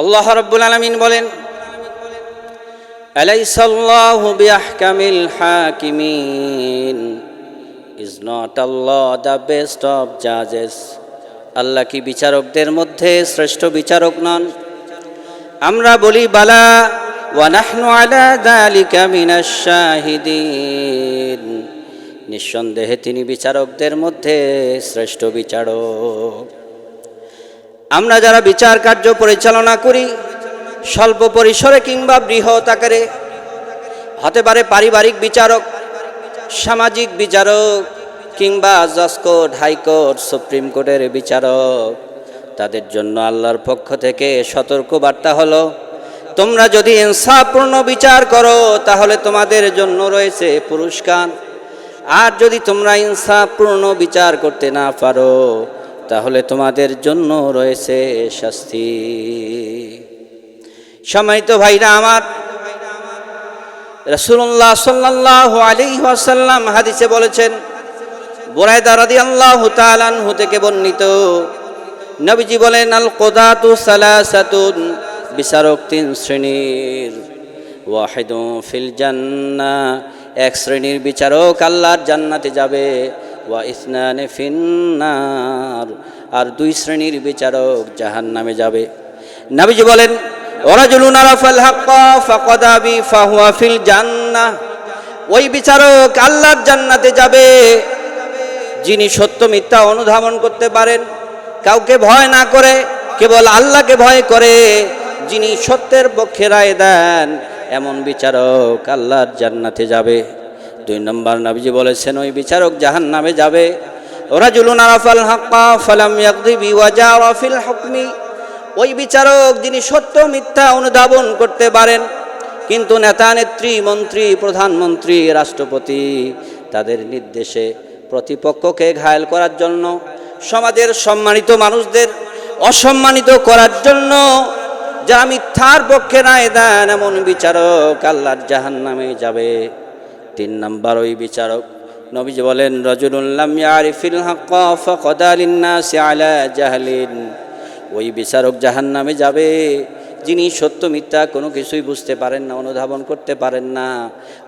আল্লাহ রাব্বুল আলামিন বলেন, আলাইসাল্লাহু বিআহকামিল হাকিমিন। Is not Allah the best of জাজেস আল্লাহ কি বিচারকদের মধ্যে শ্রেষ্ঠ বিচারক নন? আমরা বলি, বালা ওয়ানাহনু আলা যালিকা মিনাশ শাহিদিন। নিঃসন্দেহে তিনি বিচারকদের মধ্যে শ্রেষ্ঠ বিচারক। আমরা যারা বিচার কার্য পরিচালনা করি স্বল্প পরিসরে কিংবা বৃহৎ আকারে, হতে পারে পারিবারিক বিচারক, সামাজিক বিচারক, কিংবা জজ হাইকোর্ট সুপ্রিম কোর্টের বিচারক, তাদের জন্য আল্লাহর পক্ষ থেকে সতর্ক বার্তা হলো, তোমরা যদি ইনসাফপূর্ণ বিচার করো, তাহলে তোমাদের জন্য রয়েছে পুরস্কার। আর যদি তোমরা ইনসাফপূর্ণ বিচার করতে না পারো তাহলে তোমাদের জন্য রয়েছে শাস্তি। সময় তো ভাইরা আমার রসুল্লাহ সাল্লাহ আলী ওয়াসাল্লাম হাদিসে বলেছেন, বোরায়দা রাদি আল্লাহ তালানহু থেকে বর্ণিত, নবীজি বলেন, আল কোদাতু সালাসাতুন বিচারক তিন শ্রেণির ওয়াহিদু ফিল জান্না এক শ্রেণির বিচারক আল্লাহর জান্নাতে যাবে ওয়া ইসনানে ফিন্নার। আর দুই শ্রেণির বিচারক জাহান নামে যাবে। নবীজি বলেন, ওরাজুলুন আরাফাল হাক্কা ফিল জান্নাহ। ওই বিচারক আল্লাহর জান্নাতে যাবে। যিনি সত্য মিথ্যা অনুধাবন করতে পারেন, কাউকে ভয় না করে, কেবল আল্লাহকে ভয় করে, যিনি সত্যের পক্ষে রায় দেন, এমন বিচারক আল্লাহর জান্নাতে যাবে। দুই নম্বর নবীজি বলেছেন, ওই বিচারক জাহান নামে যাবে। ওরা জুলুন আরাফাল হাক্কা ফালাম ইয়াকদিবি ওয়াজা ফিল হুকমি। ওই বিচারক যিনি সত্য মিথ্যা অনুধাবন করতে পারেন, কিন্তু নেতা, নেত্রী, মন্ত্রী, প্রধানমন্ত্রী, রাষ্ট্রপতি তাদের নির্দেশে প্রতিপক্ষকে ঘায়েল করার জন্য, সমাজের সম্মানিত মানুষদের অসম্মানিত করার জন্য যা মিথ্যার পক্ষে রায় দেন এমন বিচারক আল্লাহর জাহান নামে যাবে। তিন নাম্বার ওই বিচারক। নবীজি বলেন রজুল্লাম ওই বিচারক জাহান নামে যাবে। যিনি সত্য মিথ্যা কোনো কিছুই বুঝতে পারেন না, অনুধাবন করতে পারেন না,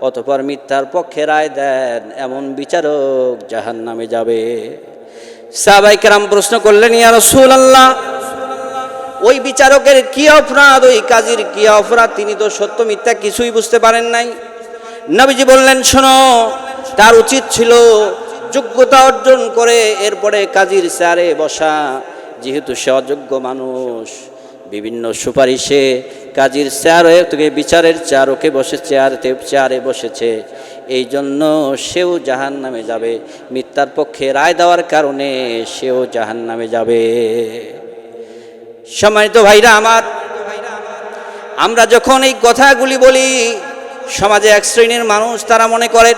অতপর মিথ্যার পক্ষে রায় দেন এমন বিচারক জাহান নামে যাবে। সাবাই কেরাম প্রশ্ন করলেন, ইয়া রসুল আল্লাহ ওই বিচারকের কি অপরাধ, ওই কাজীর কি অপরাধ? তিনি তো সত্য মিথ্যা কিছুই বুঝতে পারেন নাই। নবীজি বললেন, শোনো, তার উচিত ছিল যোগ্যতা অর্জন করে এরপরে কাজীর চেয়ারে বসা। যেহেতু সে অযোগ্য মানুষ, বিভিন্ন সুপারিশে কাজীর চেয়ারে তোকে বিচারের চেয়ার চেয়ারকে বসে চেয়ারতে চেয়ারে বসেছে। এই জন্য সেও জাহান নামে যাবে। মিথ্যার পক্ষে রায় দেওয়ার কারণে সেও জাহান নামে যাবে। সম্মানিত ভাইরা আমার, আমরা যখন এই কথাগুলি বলি সমাজে এক শ্রেণির মানুষ তারা মনে করেন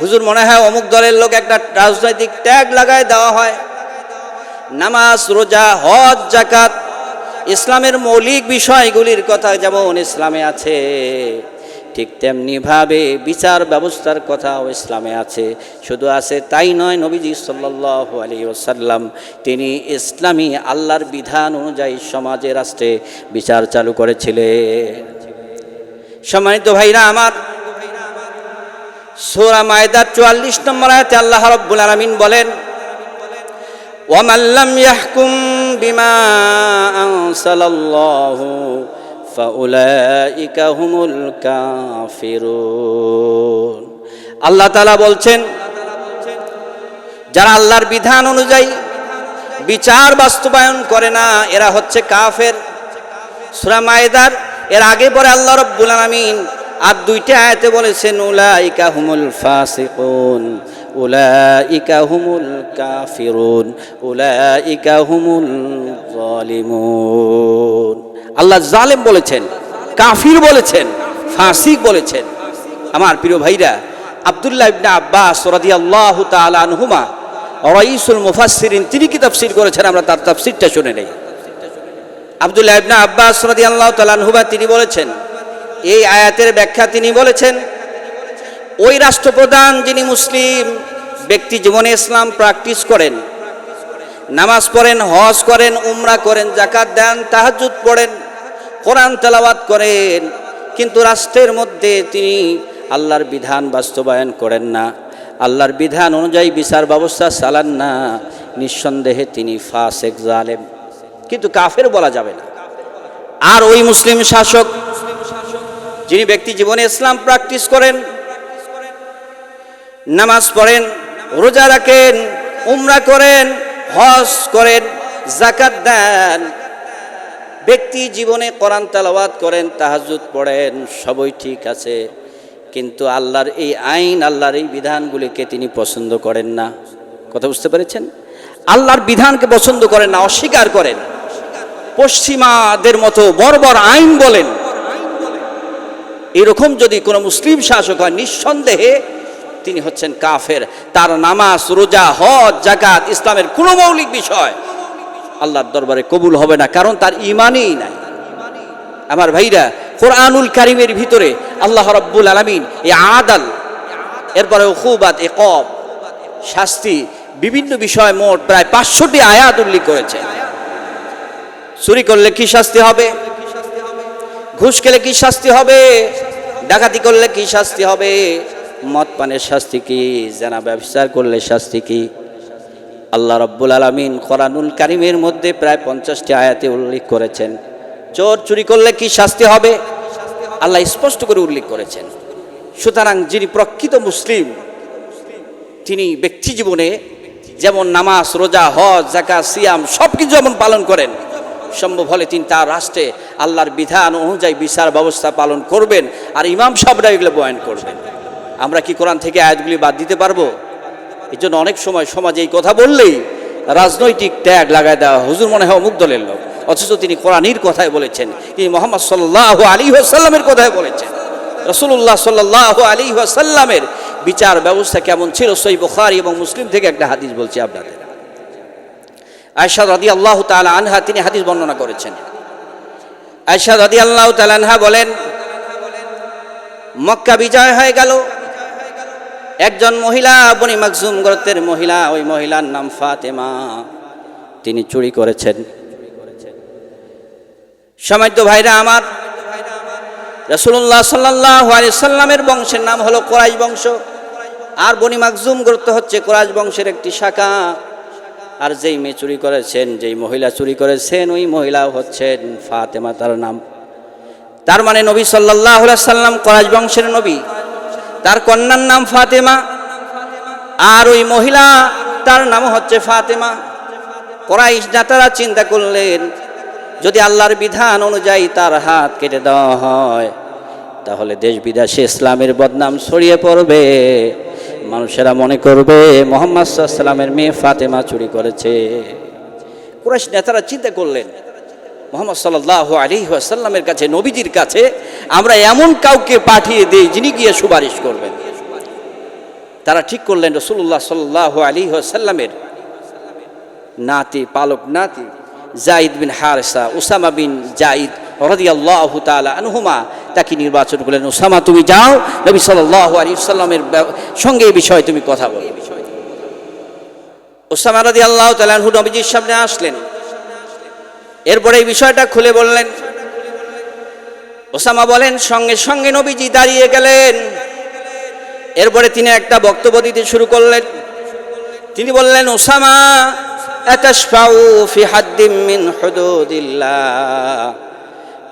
হুজুর, মনে হয় অমুক দলের লোক একটা রাজনৈতিক ট্যাগ লাগায় দেওয়া হয়। নামাজ, রোজা, হজ জাকাত ইসলামের মৌলিক বিষয়গুলির কথা যেমন ইসলামে আছে, ঠিক তেমনিভাবে বিচার ব্যবস্থার কথাও ইসলামে আছে। শুধু আছে তাই নয়, নবীজি সাল্লাহ আলী ওসাল্লাম তিনি ইসলামী আল্লাহর বিধান অনুযায়ী সমাজে, রাষ্ট্রে বিচার চালু করেছিলেন। সম্মানিত ভাইরা আমার সোরা মায়দার চুয়াল্লিশ নম্বর আয়তে আল্লাহ রব্বুল আলমিন বলেন ওয়ামাল্লাম ইয়াহকুম বিমা আনসালাল্লাহু ফাউলাইকা হুমুল কাফিরুন। আল্লাহ তাআলা বলছেন, যারা আল্লাহর বিধান অনুযায়ী বিচার বাস্তবায়ন করে না, এরা হচ্ছে কাফের। সুরা মায়দার এর আগে পরে আল্লাহ রব্বুল আলমিন আর দুইটা আয়াতে বলেছেন, উলাইকা হুমুল ফাসিকুন, উলাইকা হুমুল কাফিরুন, উলাইকা হুমুল জালিমুন। আল্লাহ জালেম বলেছেন, কাফির বলেছেন, ফাসিক বলেছেন। আমার প্রিয় ভাইরা, আব্দুল্লাহ ইবনে আব্বাস রাদিয়াল্লাহু তাআলা আনহুমা, রাইসুল মুফাসসিরিন, তিনি কি তাফসীর করেছেন? আমরা তার তাফসীরটা শুনে নেই। আব্দুল্লাহ আব্বাস রাদিয়াল্লাহু তাআলা আনহুমা তিনি বলেছেন, এই আয়াতের ব্যাখ্যা তিনি বলেছেন, ওই রাষ্ট্রপ্রধান যিনি মুসলিম, ব্যক্তি জীবনে ইসলাম প্র্যাকটিস করেন, নামাজ পড়েন, হজ করেন, উমরা করেন জাকাত দেন তাহাজুদ পড়েন, কোরআন তেলাওয়াত করেন, কিন্তু রাষ্ট্রের মধ্যে তিনি আল্লাহর বিধান বাস্তবায়ন করেন না। আল্লাহর বিধান অনুযায়ী বিচার ব্যবস্থা চালান না। নিঃসন্দেহে তিনি ফাসেক জালেম। কিন্তু কাফের বলা যাবে না। আর ওই মুসলিম শাসক, যিনি ব্যক্তি জীবনে ইসলাম প্র্যাকটিস করেন, নামাজ পড়েন, রোজা রাখেন, উমরা করেন, হজ করেন জাকাত দেন, ব্যক্তি জীবনে কোরআন তালাওয়াত করেন তাহাজুদ পড়েন, সবই ঠিক আছে। কিন্তু আল্লাহর এই আইন, আল্লাহর এই বিধানগুলিকে তিনি পছন্দ করেন না। কথা বুঝতে পেরেছেন? আল্লাহর বিধানকে পছন্দ করেন না, অস্বীকার করেন। পশ্চিমাদের মতো বর্বর আইন বলেন। এরকম যদি কোনো মুসলিম শাসক হয়, নিঃসন্দেহে তিনি হচ্ছেন কাফের। তার নামাজ, রোজা, হজ জাকাত ইসলামের কোনো মৌলিক বিষয় আল্লাহর দরবারে কবুল হবে না, কারণ তার ইমানই নাই। আমার ভাইরা, কোরআনুল কারিমের ভিতরে আল্লাহ রব্বুল আলমিন এ আদাল এরপরে খুবাদ এ কব, শাস্তি, বিভিন্ন বিষয় মোট প্রায় পাঁচশোটি আয়াত উল্লেখ করেছে চুরি করলে কি শাস্তি হবে? ঘুষ খেলে কি শাস্তি হবে? ডাকাতি করলে কি শাস্তি হবে? মদ পানের শাস্তি কি? জানা ব্যবসার করলে শাস্তি কি? আল্লাহ রব্বুল আলমিন কোরআনুল কারিমের মধ্যে প্রায় পঞ্চাশটি আয়াতে উল্লেখ করেছেন। চোর চুরি করলে কি শাস্তি হবে? আল্লাহ স্পষ্ট করে উল্লেখ করেছেন। সুতরাং যিনি প্রকৃত মুসলিম, তিনি ব্যক্তি জীবনে যেমন নামাজ, রোজা, হজ জাকা সিয়াম সব কিছু যেমন পালন করেন সম্ভব হলে তিনি তার রাষ্ট্রে আল্লাহর বিধান অনুযায়ী বিচার ব্যবস্থা পালন করবেন আর ইমাম সাহেবরা এগুলো বয়ান করবেন। আমরা কি কোরআন থেকে আয়াতগুলি বাদ দিতে পারব? এই জন্য অনেক সময় সমাজে এই কথা বললেই রাজনৈতিক ট্যাগ লাগায় দেওয়া হুজুর মনে হয় অমুক দলের লোক। অথচ তিনি কোরআনির কথায় বলেছেন। তিনি মোহাম্মদ সাল্লাহ আলী সাল্লামের কথায় বলেছেন। রসুল্লাহ সাল্লাহ আলী সাল্লামের বিচার ব্যবস্থা কেমন ছিল? সই বুখারি এবং মুসলিম থেকে একটা হাদিস বলছি আপনাদের। আয়সা রাদি আল্লাহ তালা আনহা, তিনি হাদিস বর্ণনা করেছেন। আয়সা রাদি আল্লাহ তাল আনহা বলেন, মক্কা বিজয় হয়ে গেল। একজন মহিলা, বনি মাকজুম গোত্রের মহিলা, ওই মহিলার নাম ফাতেমা। তিনি চুরি করেছেন। সমাজ্য ভাইরা আমার রসুল্লাহ সাল্লাহ আলি সাল্লামের বংশের নাম হলো কোরাইশ বংশ। আর বনি মাকজুম গোত্র হচ্ছে কোরাইশ বংশের একটি শাখা। আর যেই মেয়ে চুরি করেছেন, যেই মহিলা চুরি করেছেন, ওই মহিলা হচ্ছেন ফাতেমা তার নাম। তার মানে নবী সাল্লাহ সাল্লাম করাজ বংশের নবী। তার কন্যার নাম ফাতেমা। আর ওই মহিলা, তার নাম হচ্ছে ফাতেমা। কোরাইশ নেতারা চিন্তা করলেন, যদি আল্লাহর বিধান অনুযায়ী তার হাত কেটে দেওয়া হয়, তাহলে দেশ বিদেশে ইসলামের বদনাম ছড়িয়ে পড়বে। মানুষেরা মনে করবে, মোহাম্মদ সাল্লামের মেয়ে ফাতেমা চুরি করেছে। কুরাইশ নেতারা চিন্তা করলেন, মোহাম্মদ সাল্লাহ আলী সাল্লামের কাছে, নবীজির কাছে, আমরা এমন কাউকে পাঠিয়ে দিই যিনি গিয়ে সুপারিশ করবেন। তারা ঠিক করলেন রসুল্লাহ সাল্লাহ আলী সাল্লামের নাতি, পালক নাতি, Zaid bin Haritha, Usama bin Zaid রদিয়াল্লাহ তালা আনহুমা, তাকে নির্বাচন করলেন, ওসামা, তুমি যাও, নবী সাল্লাহ আলী সাল্লামের সঙ্গে এই বিষয়ে তুমি কথা বলো। ওসামা রদি আল্লাহ তালাহু নবীজির সামনে আসলেন। এরপরে এই বিষয়টা খুলে বললেন। ওসামা বলেন, সঙ্গে সঙ্গে নবীজি দাঁড়িয়ে গেলেন। এরপরে তিনি একটা বক্তব্য দিতে শুরু করলেন। তিনি বললেন, ওসামা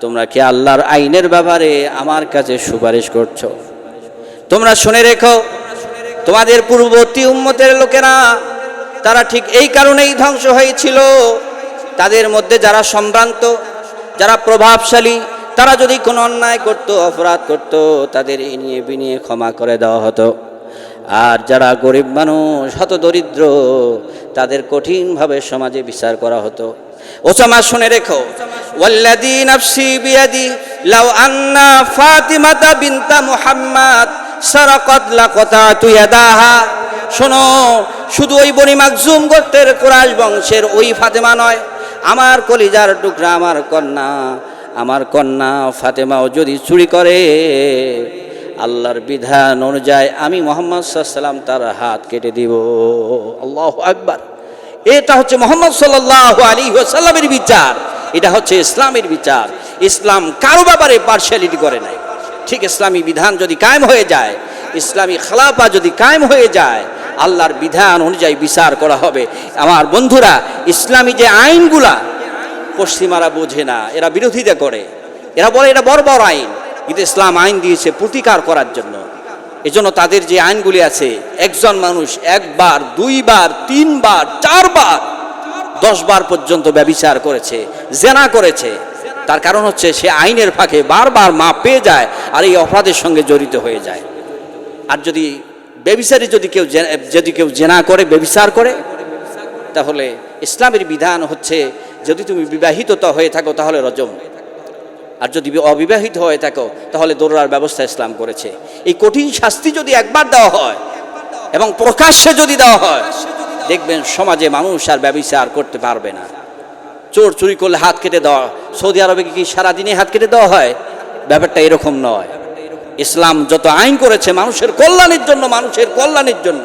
তোমরা কি আল্লাহর আইনের ব্যাপারে আমার কাছে সুপারিশ করছ? তোমরা শুনে রেখো, তোমাদের পূর্ববর্তী উম্মতের লোকেরা, তারা ঠিক এই কারণেই ধ্বংস হয়েছিল। তাদের মধ্যে যারা সম্ভ্রান্ত, যারা প্রভাবশালী, তারা যদি কোনো অন্যায় করত, অপরাধ করত, তাদের এ নিয়ে বিনিয়ে ক্ষমা করে দেওয়া হতো। আর যারা গরিব মানুষ হত দরিদ্র তাদের কঠিনভাবে সমাজে বিচার করা হতো। ওসামা, শুনে রেখো। ওয়াল্লাদি নাফসি বিয়াদি, লাউ আন্না ফাতিমাতা বিনতা মুহাম্মদ সারাকাত লাকাতাতু ইয়াদাহা। শোনো, শুধু ওই বনি মাকজুম গোত্রের কুরাইশ বংশের ওই ফাতেমা নয়, আমার কলিজার টুকরা আমার কন্যা আমার কন্যা ফাতেমাও যদি চুরি করে, আল্লাহর বিধান অনুযায়ী আমি মোহাম্মদ সাল্লাম তার হাত কেটে দিব। আল্লাহ আকবার। এটা হচ্ছে মোহাম্মদ সাল্লাহ আলী সাল্লামের বিচার। এটা হচ্ছে ইসলামের বিচার। ইসলাম কারও ব্যাপারে পার্শিয়ালিটি করে নাই। ঠিক ইসলামী বিধান যদি কায়েম হয়ে যায়, ইসলামী খালাফা যদি কায়েম হয়ে যায়, আল্লাহর বিধান অনুযায়ী বিচার করা হবে। আমার বন্ধুরা, ইসলামী যে আইনগুলা, পশ্চিমারা বোঝে না, এরা বিরোধিতা করে। এরা বলে এটা বড় বড় আইন। কিন্তু ইসলাম আইন দিয়েছে প্রতিকার করার জন্য। এজন্য তাদের যে আইনগুলি আছে, একজন মানুষ একবার, দুইবার, তিনবার, চারবার, দশবার পর্যন্ত ব্যবিচার করেছে, জেনা করেছে। তার কারণ হচ্ছে সে আইনের ফাঁকে বারবার মাপ পেয়ে যায় আর এই অপরাধের সঙ্গে জড়িত হয়ে যায়। আর যদি বেবিচারে যদি কেউ যদি কেউ জেনা করে বেবিচার করে, তাহলে ইসলামের বিধান হচ্ছে, যদি তুমি বিবাহিত হয়ে থাকো, তাহলে রজম। আর যদি অবিবাহিত হয়ে থাকো, তাহলে দৌড়ার ব্যবস্থা ইসলাম করেছে। এই কঠিন শাস্তি যদি একবার দেওয়া হয়, এবং প্রকাশ্যে যদি দেওয়া হয়, দেখবেন সমাজে মানুষ আর ব্যবচার করতে পারবে না। চোর চুরি করলে হাত কেটে দেওয়া, সৌদি আরবে কি সারাদিনে হাত কেটে দেওয়া হয়? ব্যাপারটা এরকম নয়। ইসলাম যত আইন করেছে মানুষের কল্যাণের জন্য, মানুষের কল্যাণের জন্য।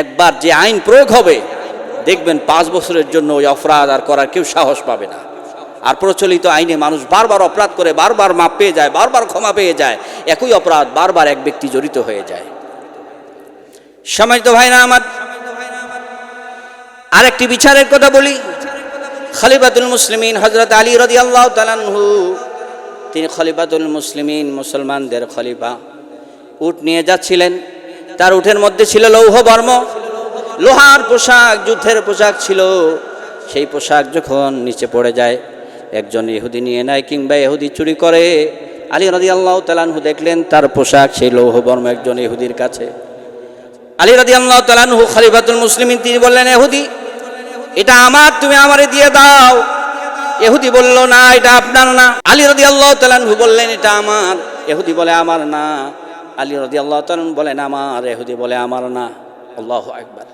একবার যে আইন প্রয়োগ হবে, দেখবেন পাঁচ বছরের জন্য ওই অপরাধ আর করার কেউ সাহস পাবে না। আর প্রচলিত আইনে মানুষ বারবার অপরাধ করে, বারবার মাপ পেয়ে যায়, বারবার ক্ষমা পেয়ে যায়, একই অপরাধ বারবার এক ব্যক্তি জড়িত হয়ে যায়। সমাজ তো ভাই না আমার, আরেকটি বিচারের কথা বলি। খলিফাতুল মুসলিমিন হজরত আলী রদি আল্লাহ তালানহু তিনি খলিফাতুল মুসলিমিন মুসলমানদের খলিফা। উট নিয়ে যাচ্ছিলেন। তার উঠের মধ্যে ছিল লৌহ বর্ম। লোহার পোশাক, যুদ্ধের পোশাক ছিল। সেই পোশাক যখন নিচে পড়ে যায় একজন ইহুদি নিয়ে নেয় কিংবা ইহুদি চুরি করে। আলী রদি আল্লাহ তালানহু দেখলেন তার পোশাক সেই লৌহ বর্ম একজন ইহুদির কাছে। আলী রাদি আল্লাহ তালানহু খলিফাতুল মুসলিমিন, তিনি বললেন এহুদি এটা আমার, তুমি আমারে দিয়ে দাও। এহুদি বলল, না, এটা আপনার না। আলী রদি আল্লাহ তালানহু বললেন, এটা আমার। এহুদি বলে, আমার না। আলী রদি আল্লাহ তালানহু বলেন, আমার। এহুদি বলে, আমার না। আল্লাহ একবার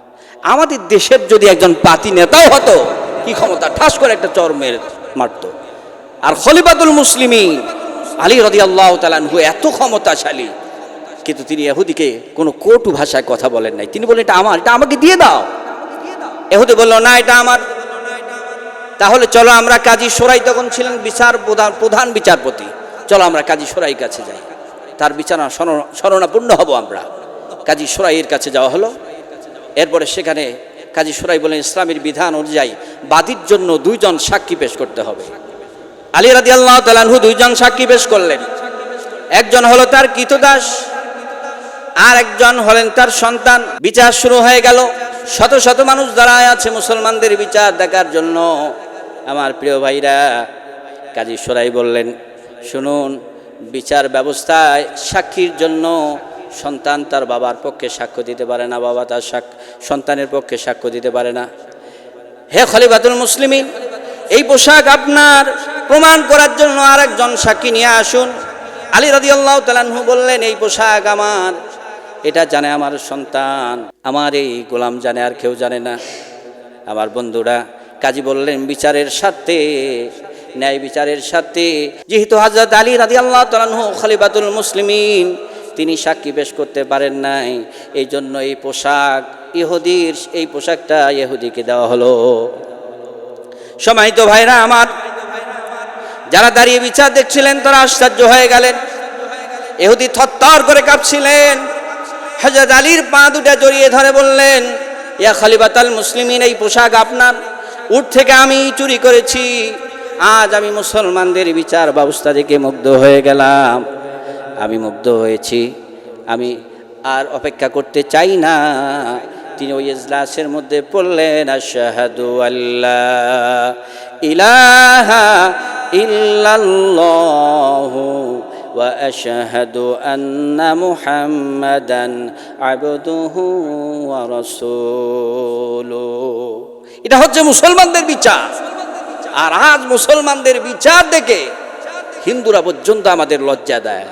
আমাদের দেশের যদি একজন পাতি নেতাও হতো, কি ক্ষমতা? ঠাস করে একটা চর মেরে মারত। আর খলিফাতুল মুসলিমিন আলী রদি আল্লাহ তালানহু এত ক্ষমতাশালী, কিন্তু তিনি এহুদিকে কোনো কটু ভাষায় কথা বলেন নাই। তিনি বললেন, এটা আমার, এটা আমাকে দিয়ে দাও। এহুদি বলল, না, এটা আমার। তাহলে চলো আমরা কাজী সোরাই তখন ছিলেন বিচার প্রধান প্রধান বিচারপতি। চলো আমরা কাজী সোরাই কাছে যাই। তার বিচার স্মরণাপূর্ণ হব আমরা। কাজী সোরাইয়ের কাছে যাওয়া হলো। এরপরে সেখানে কাজী সোরাই বলেন, ইসলামের বিধান অনুযায়ী বাদীর জন্য দুইজন সাক্ষী পেশ করতে হবে। আলী রাদি আল্লাহ তালানহু দুইজন সাক্ষী পেশ করলেন। একজন হলো তার কৃতদাস, আর একজন হলেন তার সন্তান। বিচার শুরু হয়ে গেল। শত শত মানুষ দাঁড়ায় আছে মুসলমানদের বিচার দেখার জন্য। আমার প্রিয় ভাইরা, কাজী সরাই বললেন, শুনুন, বিচার ব্যবস্থায় সাক্ষীর জন্য সন্তান তার বাবার পক্ষে সাক্ষ্য দিতে পারে না, বাবা তার সন্তানের পক্ষে সাক্ষ্য দিতে পারে না। হে খলিফাতুল মুসলিমিন, এই পোশাক আপনার প্রমাণ করার জন্য আরেকজন সাক্ষী নিয়ে আসুন। আলী রাদিয়াল্লাহু তালানহু বললেন, এই পোশাক আমার, এটা জানে আমার সন্তান, আমার এই গোলাম জানে, আর কেউ জানে না। আমার বন্ধুরা, কাজী বললেন, বিচারের স্বার্থে, ন্যায় বিচারের স্বার্থে। যেহেতু হাজরত আলী রাদিয়াল্লাহু তালানহু খলিফাতুল মুসলিমিন তিনি সাক্ষী পেশ করতে পারেন নাই। এই জন্য এই পোশাক ইহুদির, এই পোশাকটা ইহুদিকে দেওয়া হলো। সময়ত ভাইরা আমার, যারা দাঁড়িয়ে বিচার দেখছিলেন, তারা আশ্চর্য হয়ে গেলেন। এহুদি থরথর করে কাঁপছিলেন। হজরত আলীর পা দুটা জড়িয়ে ধরে বললেন, ইয়া খালিবাতাল মুসলিমিন, এই পোশাক আপনার? উঠ থেকে আমি চুরি করেছি। আজ আমি মুসলমানদের বিচার ব্যবস্থা দেখে মুগ্ধ হয়ে গেলাম। আমি মুগ্ধ হয়েছি। আমি আর অপেক্ষা করতে চাই না। তিনি ওই ইজলাসের মধ্যে পড়লেন, আশাহাদু আল্লাহ ইলাহা ইল্লাল্লাহু আন্না মুহাম্মাদান আবদুহু ওয়া রাসূলুহু এটা হচ্ছে মুসলমানদের বিচার। আর আজ মুসলমানদের বিচার দেখে হিন্দুরা পর্যন্ত আমাদের লজ্জা দেয়।